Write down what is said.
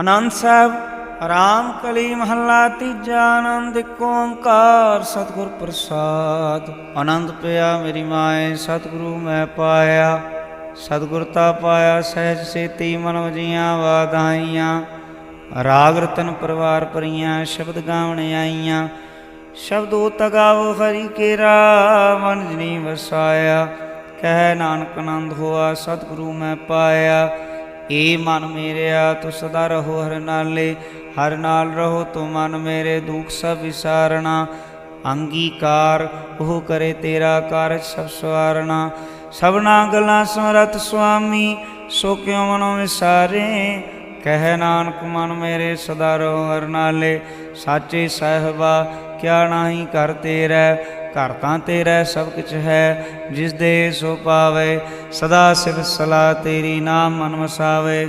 ਆਨੰਦ ਸਾਹਿਬ, ਰਾਮ ਕਲੀ ਮਹੱਲਾ ਤੀਜਾ ਆਨੰਦ ਏਕ ਓੰਕਾਰ ਸਤਿਗੁਰ ਪ੍ਰਸਾਦ। ਆਨੰਦ ਪਿਆ ਮੇਰੀ ਮਾਏ, ਸਤਿਗੁਰੂ ਮੈਂ ਪਾਇਆ। ਸਤਿਗੁਰ ਤਾ ਪਾਇਆ, ਸਹਿਜ ਸੇਤੀ ਮਨ ਵਜੀਆਂ ਵਾਧਾਈਆਂ ਰਾਗ ਰਤਨ ਪਰਵਾਰ ਪਰੀਆਂ ਸ਼ਬਦ ਗਾਵਣ ਆਈਆਂ। ਸ਼ਬਦੋ ਤਗਾਵੋ ਹਰੀ ਕੇਰਾ, ਮਨ ਜਨੀ ਵਸਾਇਆ। ਕਹਿ ਨਾਨਕ ਆਨੰਦ ਹੋਆ, ਸਤਿਗੁਰੂ ਮੈਂ ਪਾਇਆ। ਏ ਮਨ ਮੇਰਿਆ ਤੂੰ ਸਦਾ ਰਹੋ ਹਰ ਨਾਲੇ, ਹਰ ਨਾਲ ਰਹੋ ਤੂੰ ਮਨ ਮੇਰੇ, ਦੁੱਖ ਸਭ ਵਿਸਾਰਣਾ। ਅੰਗੀਕਾਰ, ਉਹ ਕਰੇ ਤੇਰਾ ਕਾਰਜ ਸਭ ਸਵਾਰਣਾ। ਸਭਨਾ ਗੱਲਾਂ ਸਮਰਤ ਸੁਆਮੀ, ਸੋ ਕਿਉ ਮਨੋ ਵਿਸਾਰੇ? ਕਹਿ ਨਾਨਕ, ਮਨ ਮੇਰੇ, ਸਦਾ ਰਹੋ ਹਰ ਨਾਲੇ। ਸਾਚੇ ਸਾਹਿਬਾ, ਕਿਆ ਨਾਹੀ ਕਰ ਤੇਰਾ? ਘਰ ਤਾਂ ਤੇਰਾ ਸਭ ਕੁਝ ਹੈ ਜਿਸ ਦੇ ਸੋ ਪਾਵੇ, ਸਦਾ ਸਿਫਤ ਸਲਾ ਤੇਰੀ ਨਾਮ ਮਨ ਵਸਾਵੇ